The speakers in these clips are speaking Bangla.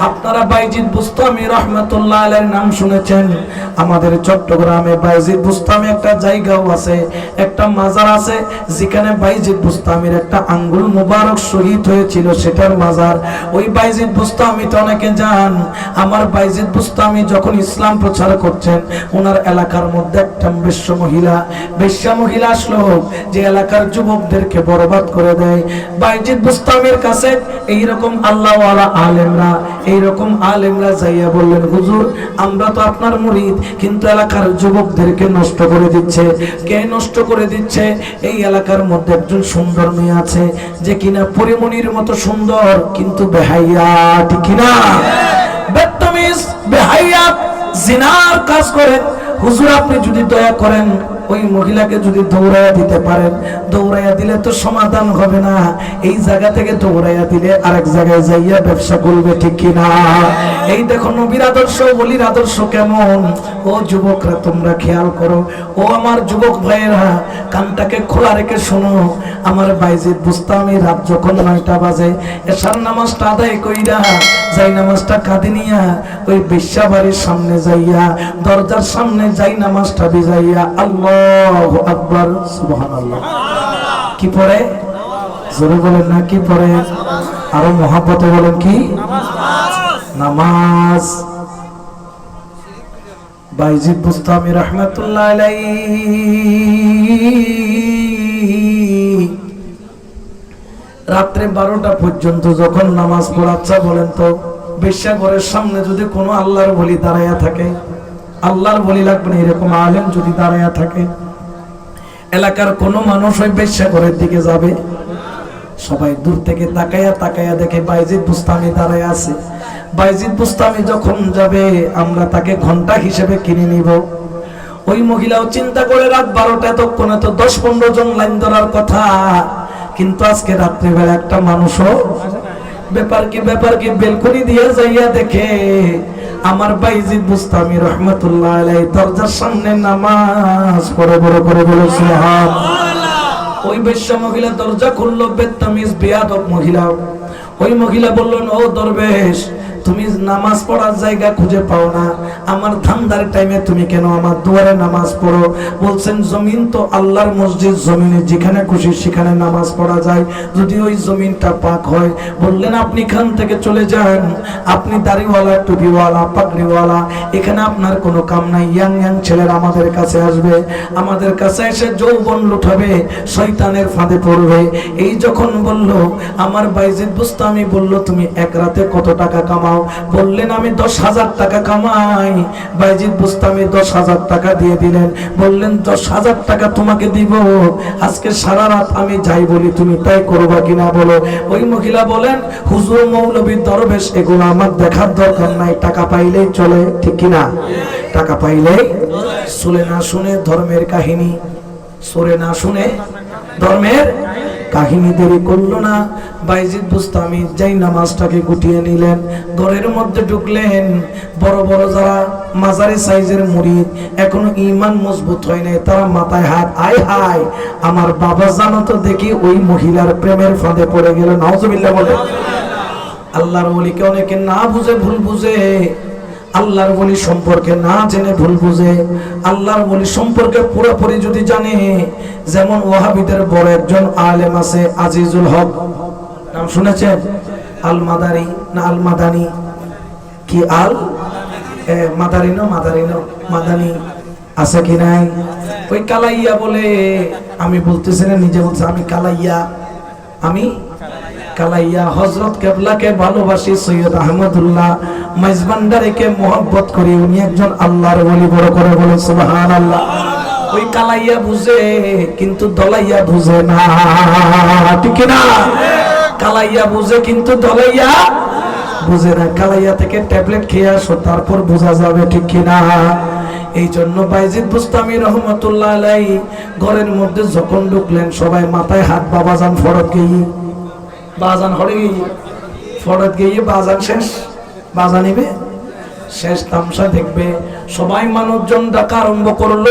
আপনারা বাইজিদ বুস্তামি রহমাতুল্লাহ আলের নাম শুনেছেন। আমাদের চট্টগ্রামে বাইজিদ বুস্তামি একটা জায়গাও আছে একটা মাজার আছে, যেখানে বাইজিদ বুস্তামির একটা আঙ্গুল মুবারক শহীদ হয়েছিল, সেটার মাজার। ওই বাইজিদ বুস্তামিতে অনেকে যান আমার বাইজিদ বুস্তামি যখন ইসলাম প্রচার করছেন, ওনার এলাকার মধ্যে একটা বেশ্য মহিলা বেশ্যা মহিলা আসলো, যে এলাকার যুবকদেরকে বরবাদ করে দেয়। বাইজিদ বুস্তামির কাছে এইরকম আল্লাহওয়ালা আলেমরা, এইরকম আলেমরা যাইয়া বললেন, হুজুর, আমরা তো আপনার মুরিদ, কিন্তু এলাকার যুবকদেরকে নষ্ট করে দিচ্ছে। কে নষ্ট করে দিচ্ছে। এই এলাকার মধ্যে একজন সুন্দর মেয়ে আছে যে কিনা পরিমণির মতো সুন্দর, কিন্তু বেহাইয়া, ঠিক বেহাইয়া, জিনার কাজ করে। হুজুর, আপনি যদি দয়া করেন, ওই মহিলাকে যদি দৌড়াইয়া দিতে পারেন। দৌড়াইয়া দিলে তো সমাধান হবে না। এই জায়গা থেকে দৌড়াইয়া দিলে আরেক জায়গায় যাইয়া ব্যবসা করবে, ঠিক কিনা? এই দেখো নবীর আদর্শ, বলির আদর্শ কেমন? ও যুবকরা, তোমরা খেয়াল করো, ও আমার যুবক ভাইয়েরা, কানটাকে খোলা রেখে শোনো। আমার বাইজিদ বুঝতামই রাত যখন নয়টা বাজে এসার নামাজটা আদায় কইরা যাই নামাজটা কাঁদে নিয়া, ওই বিশ্বাবাড়ির সামনে যাইয়া, দরজার সামনে যাই নামাজটা বিজাইয়া, আল্লাহ আকবর, সুবহানাল্লাহ। কি পড়ে? জোরে বলেন না, কি পড়ে? আরও মহাব্বতে বলেন কি? নামাজ। বাইজিদ বুস্তামি রহমতুল্লাহ রাত্রে বারোটা পর্যন্ত যখন নামাজ পড়াচ্ছা বলেন তো বেশ্যা ঘরের সামনে যদি কোনো আল্লাহর বলি দাঁড়াইয়া থাকে, আল্লাহর বলি লাগবে না, এরকম আলেম যদি দাঁড়াইয়া থাকে, এলাকার কোনো মানুষ ওই বেশ্যা ঘরের দিকে যাবে? সবাই দূর থেকে তাকাইয়া তাকাইয়া দেখে বাইজিদ বুস্তামি দাঁড়ায় আছে। বাইজিদ বুস্তামি যখন যাবে, আমরা তাকে ঘণ্টা হিসেবে কিনে নিব। ওই মহিলাও চিন্তা করে রাত বারোটা এতক্ষণে তো দশ পনেরো জন লাইন ধরার কথা। কিন্তু আজকে রাত্রিবেলা একটা মানুষও ব্যাপার কি ব্যাপার কি, বেলকুনি দিয়ে যাইয়া দেখে আমার বাইজিদ বুস্তামি রহমতুল্লাহ আলাই দরজার সামনে নামাজ পড়ে, বড় করে বলে সুবহান। ওই বেশ্য মহিলা দরজা খুললো, বেত্তামিজ, বেয়াদব মহিলা। ওই মহিলা বললেন, ও দরবেশ তুমি নামাজ পড়ার জায়গা খুঁজে পাও না। আমার ধান্দার টাইমে তুমি কেন আমার দুয়ারে নামাজ পড়ো? বলছেন, জমিন তো আল্লাহর মসজিদ, জমিনে যেখানে খুশি সেখানে নামাজ পড়া যায়। যদি ওই জমিনটা পাক হয়, বললেন, আপনি খান থেকে চলে যান। আপনি দাড়িওয়ালা, টুপিওয়ালা, পাগড়িওয়ালা, এখানে আপনার কোনো কাম নাই। ইয়াং ইয়াং ছেলের আমাদের কাছে আসবে। আমাদের কাছে এসে যৌবন লুঠাবে, শয়তানের ফাঁদে পড়বে। এই যখন বলল, আমার বাইজিদ বুস্তামি বলল, তুমি এক রাতে কত টাকা কামাও? বললেন, আমি দশ হাজার টাকা কামাই। বাইজিদ বুস্তামি দশ হাজার টাকা দিয়ে দিলেন। বললেন, দশ হাজার টাকা তোমাকে দিব। আজকে সারা রাত আমি যাই বলি, তুমি তাই করবা কিনা বলো। ওই মহিলা বলেন, হুজুর মৌলবী দরবেশ, এগুলো আমার দেখার দরকার নাই। টাকা পাইলেই চলে, ঠিক কিনা? টাকা পাইলেই শুনে না শুনে ধর্মের কাহিনী সরে না শুনে ধর্মের কাহিনী দেরি করল না। বাইজিদ বুস্তামি যাই নামাজটাকে গুটিয়ে নিলেন, ঘরের মধ্যে ঢুকলেন। বড় বড় যারা মাঝারি সাইজের মুরিদ এখনও ইমান মজবুত হয় নাই, তারা মাথায় হাত, আয় হায় আমার বাবা জানো তো দেখি ওই মহিলার প্রেমের ফাঁদে পড়ে গেল। নওয়াজবিল্লাহ বলে। আল্লাহর ওলিকে অনেকে না বুঝে ভুল বুঝে। আল্লাহর বলি সম্পর্কে না জেনে ভুল বুঝে আল্লাহর বলি সম্পর্কে পুরোপুরি যদি জানে যেমন ওয়াহাবিদের বড় একজন আলেম আছে আজিজুল হক। নাম শুনেছেন? আল মাদারি না আল মাদানি কি আল? এ, মাদারিনো মাদারিনো মাদানি আছে কি নাই? ওই কালাইয়া বলে আমি বলতেছি না নিজে বলছে আমি কালাইয়া। আমি কালাইয়া হজরত কেবলাকে ভালোবাসি সৈয়দ আহমদুল্লাহ। মাইজবান্ডারিকে মোহব্বত করি, উনি একজন আল্লাহর বলি বড় করে বলে সুবহান আল্লাহ ওই কালাইয়া বুঝে, কিন্তু দলাইয়া বুঝে না। ঠিক না কালাইয়া বুঝে, কিন্তু দলাইয়া বুঝে না। কালাইয়া থেকে ট্যাবলেট খেয়ে আসো, তারপর বোঝা যাবে ঠিক কিনা। এই জন্য বাইজিদ বুস্তামি রহমতুল্লাহ আলাই ঘরের মধ্যে যখন ঢুকলেন, সবাই মাথায় হাত বাবাজান ফরত গিয়ে বাজান হরে গিয়ে ফরত গিয়ে বাজান শেষ বাজা নিবে। শেষ তামসা দেখবে। সবাই মানুষজন ডাকা আরম্ভ করল।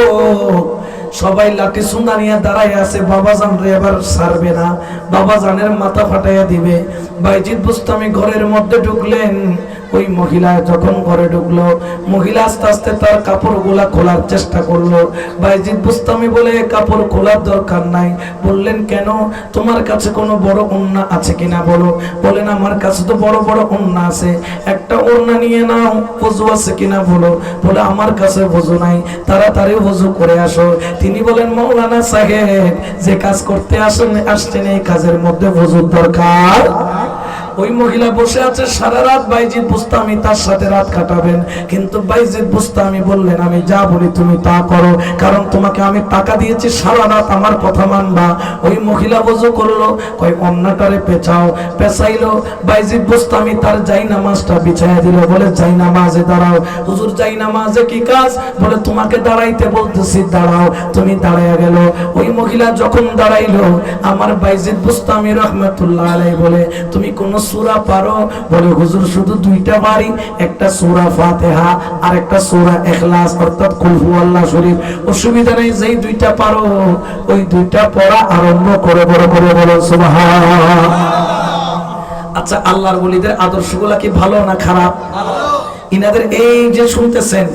সবাই লাঠি সুন্দা নিয়ে দাঁড়ায় আছে। বাবা জান রে এবার সারবে না। বাবা জানের মাথা ফাটাইয়া দিবে। বাইজিৎ বুস্তামি ঘরের মধ্যে ঢুকলেন। ওই মহিলা যখন ঘরে ঢুকলো, মহিলা আস্তে আস্তে তার কাপড়গুলা খোলার চেষ্টা করল। বাইজিদ বুস্তামি বলে কাপড় খোলার দরকার নাই। বললেন, কেন? তোমার কাছে কোনো বড় ওন্না আছে কিনা বলো? বলেন আমার কাছে তো বড় বড় ওন্না আছে। একটা ওন্না নিয়ে নাও বজু আছে কিনা বলো? বলে, আমার কাছে বজু নাই। তাড়াতাড়ি বজু করে আসো। তিনি বলেন মৌলানা সাহেব, যে কাজ করতে আসেন, আসছেন এই কাজের মধ্যে বজুর দরকার। ওই মহিলা বসে আছে, সারা রাত বাইজিৎ বুস্তামি তার সাথে রাত কাটাবেন। কিন্তু বাইজিৎ বুস্তামি বললেন, আমি যা বলি তুমি তা করো, কারণ তোমাকে আমি টাকা দিয়েছি, সারা রাত আমার কথা মানবা। ওই মহিলা বজু করল, কয়, অন্যটারে পেঁচাও। পেঁচাইলো, বাইজিৎ বুস্তামি তার যাই নামাজটা বিছাইয়া দিল, বলে যাই নামাজে দাঁড়াও। হুজুর যাই নামাজে কি কাজ? বলে, তোমাকে দাঁড়াইতে বলতেছি, দাঁড়াও। তুমি দাঁড়াইয়া গেল। ওই মহিলা যখন দাঁড়াইলো, আমার বাইজিৎ বুস্তামি রহমতুল্লাহ আলাই বলে, তুমি কোন সূরা পারো, বলে হুজুর শুধু দুইটা বাড়ি, একটা সূরা ফাতিহা আর একটা সূরা ইখলাস, অর্থাৎ কুল হুয়াল্লাহ শরীফ। অসুবিধা নেই, যেই দুইটা পারো, ওই দুইটা পড়া আরম্ভ করে, বড় করে বলো সুবহান আচ্ছা আল্লাহর বলিদের আদর্শগুলা কি ভালো না খারাপ? ইনাদের এই যে শুনতেছেন,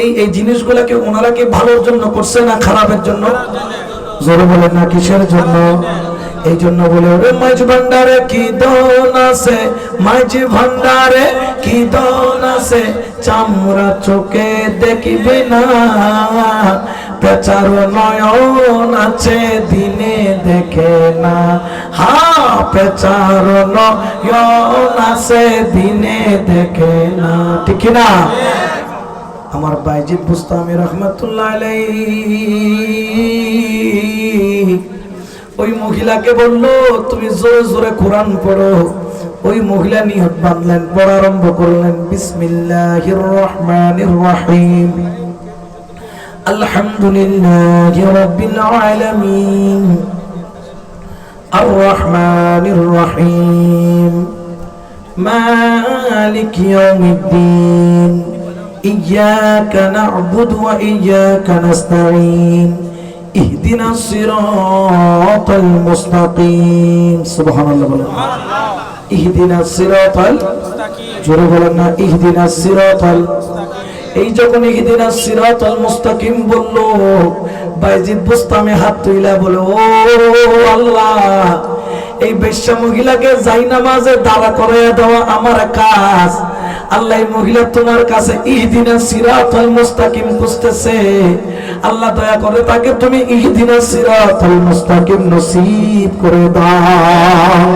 এই এই জিনিসগুলাকে ওনারা কি ভালোর জন্য করছে না খারাপের জন্য? জোরে বলেন না, কিসের জন্য? এই জন্য বলে ওরে মাঝ ভান্ডারে কি দন আছে? মাঝ ভান্ডারে কি দন আছে? চামড়া চোখে দেখিবে না। পেচার নয়ন আছে, দিনে দেখে না। হা, পেচার নয়ন আছে, দিনে দেখে না। ঠিক না? আমার বাইজিদ বুস্তামি রহমতুল্লাহ আলাইহি। ওই মহিলাকে বলল তুমি জোরে জোরে কোরআন পড়ো ওই মহিলা নিয়ত বাঁধলেন পড়া আরম্ভ করলেন বিসমিল্লাহির রহমানির রহিম আলহামদুলিল্লাহি রাব্বিল আলামিন আর রহমানির রহিম মালিক ইয়াউমিদ্দিন إياك نعبد وإياك نستعين ইহদিনা সিরাতাল মুস্তাকিম। সুবহানাল্লাহ বলেন। ইহদিনা সিরাতাল, জোরে বলেন না, ইহদিনা সিরাতাল। এই যখন ইহদিনা সিরাতাল মুস্তাকিম বলল, বাইজিদ বুস্তামে হাত তুইলা বলে, ও আল্লাহ এই বেশ্যা মহিলাকে যাই নামাজে দাঁড়া করাইয়া দেওয়া আমার কাজ। আল্লাহ মহিলা তোমার কাছে ইহদিনা মুস্তাকিম খুঁজতেছে। আল্লাহ দয়া করে তাকে তুমি ইহদিনা মুস্তাকিম নসিব করে দাও।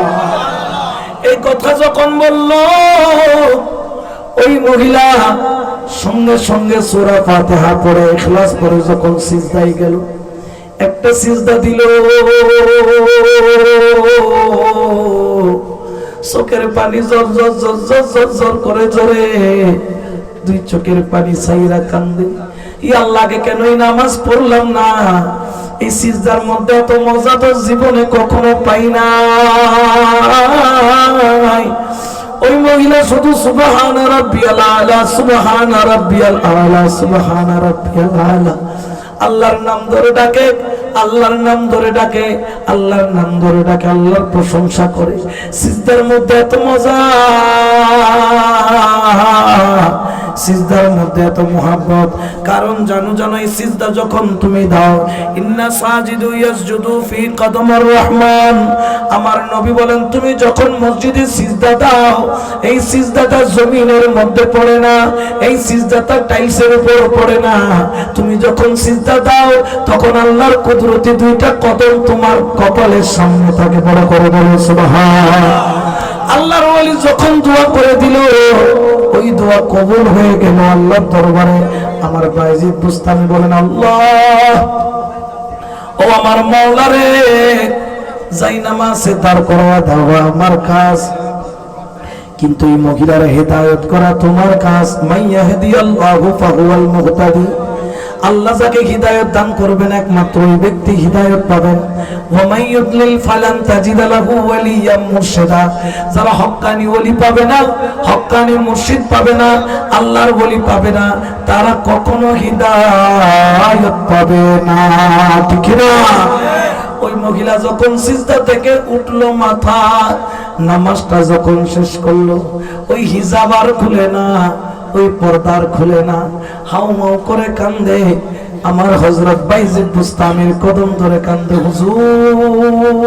এই কথা যখন বলল, ওই মহিলা সঙ্গে সঙ্গে সূরা ফাতিহা পড়ে, ইখলাস পড়ে, যখন সিজদায় গেল একটা সিজদা দিল। চোখের পানি জর জর জর জর জর জর করে জরে দুই চোখের পানি সাইরা কান্দে। ই আল্লাহকে কেন এই নামাজ পড়লাম না? এই সিজদার মধ্যে এত মজা তো জীবনে কখনো পাই না ওই মহিলা শুধু সুবহান রাব্বিয়াল আলা, সুবহান রাব্বিয়াল আলা, সুবহান রাব্বিয়াল আলা। আল্লাহর নাম ধরে ডাকে, আল্লাহর নাম ধরে ডাকে, আল্লাহর নাম ধরে ডাকে, আল্লাহর প্রশংসা করে। সিজদার মধ্যে এত মজা। সিজদার মধ্যে এত মোহাব্বত। কারণ জানো জানো এই সিজদা যখন তুমি দাও, ইন্না সাজিদু ইয়াসজুদু ফি কদমর রহমান। আমার নবী বলেন, তুমি যখন মসজিদে সিজদা দাও, এই সিজদাটা জমিনের মধ্যে পড়ে না, এই সিজদাটা টাইলসের উপর পড়ে না। তুমি যখন সিজদা দাও, তখন আল্লাহর কুদরতি দুইটা কদম তোমার কপালের সামনে থাকে বড় করে বলো, সুবহান। আল্লাহর ওলি যখন দোয়া করে দিল ওই দোয়া কবুল হয়ে গেল আল্লাহর দরবারে। আমার বাইজিদ বুস্তানি বলেন, আল্লাহ, ও আমার মৌলারে যাই নামাজে দাঁড় করা দেওয়া আমার কাজ। কিন্তু এই মহিলার হেদায়ত করা তোমার কাজ। মাইয়া হেদি আল্লাহু ফাহুয়াল মুহতাদি আল্লাহ যাকে হিদায়ত দান করবেন একমাত্র ওই ব্যক্তি হিদায়ত পাবেন। যারা পাবে না পাবে না, আল্লাহর পাবে না, তারা কখনো হিদায়ত পাবে না। ঠিক ওই মহিলা যখন সিজদা থেকে উঠল মাথা, নামাজটা যখন শেষ করল, ওই হিজাব আর খুলে না। ওই পর্দার খুলে না। হাউ মাউ করে কান্দে। আমার হজরত বাইজিদ বুস্তামির কদম ধরে কান্দে, হুজুর,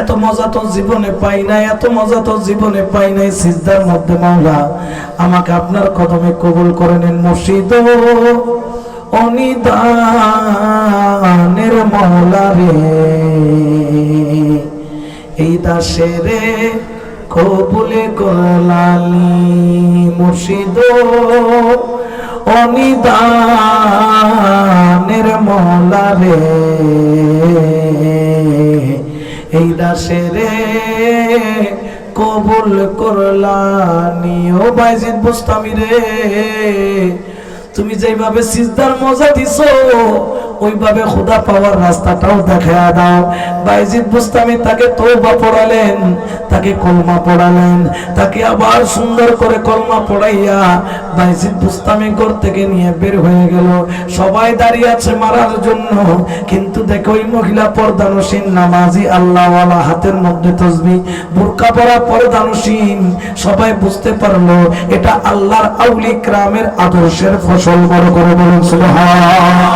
এত মজা তো জীবনে পাই নাই, এত মজা তো জীবনে পাই নাই। সিজদার মধ্যে মাওলা, আমাকে আপনার কদমে কবুল করে নেন মসজিদ অনিদানের মাওলা রে, এই দাসেরে কবুলে করলালি মুর্শিদ অনিদানের মৌলা রে। এই দাসেরে কবুল করলানি। ও বাইজিদ বুস্তামি রে তুমি যেভাবে সিজদার মজা দিছো ওইভাবে খোদা পাওয়ার রাস্তাটাও দেখা দাও। বাইজিদ বুস্তামি তাকে তৌবা পড়ালেন, তাকে কলমা পড়ালেন, তাকে আবার সুন্দর করে কলমা পড়াইয়া বাইজিদ বুস্তামি ঘর থেকে নিয়ে বের হয়ে গেল। সবাই দাঁড়িয়ে আছে মারার জন্য, কিন্তু দেখো ওই মহিলা পর্দানসীন, নামাজি আল্লাহওয়ালা হাতের মধ্যে তসবি, বুরকা পরা পর্দানসীন। সবাই বুঝতে পারল, এটা আল্লাহর আউলি ক্রামের আদর্শের ফসল, বড় করে বলুন সুবহান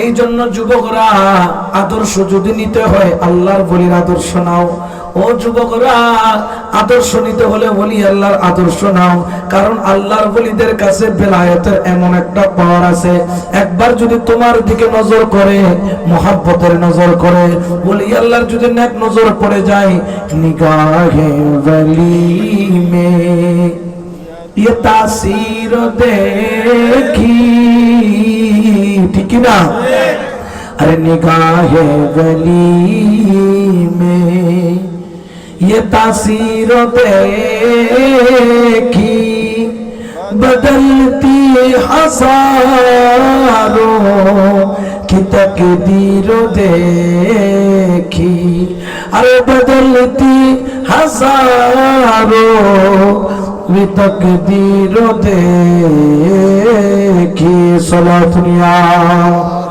এই জন্য যুবকরা আদর্শ যদি নিতে হয় আল্লাহর বলির আদর্শ নাও ও যুবকরা আদর্শ নিতে হলে বলি আল্লাহর আদর্শ নাও কারণ আল্লাহর বলিদের কাছে বেলায়েতের এমন একটা পাওয়ার আছে একবার যদি তোমার দিকে নজর করে মোহাব্বতের নজর করে বলি আল্লাহর যদি নেক নজর পড়ে যায় নিগাহে বলি মে ये तासीर देखी ठीक ना अरे निगाह गली में ये तासीर देखी बदलती हजारों की तकदीर देखी अरे बदलती हजारों की तकदीर देखी की सलाह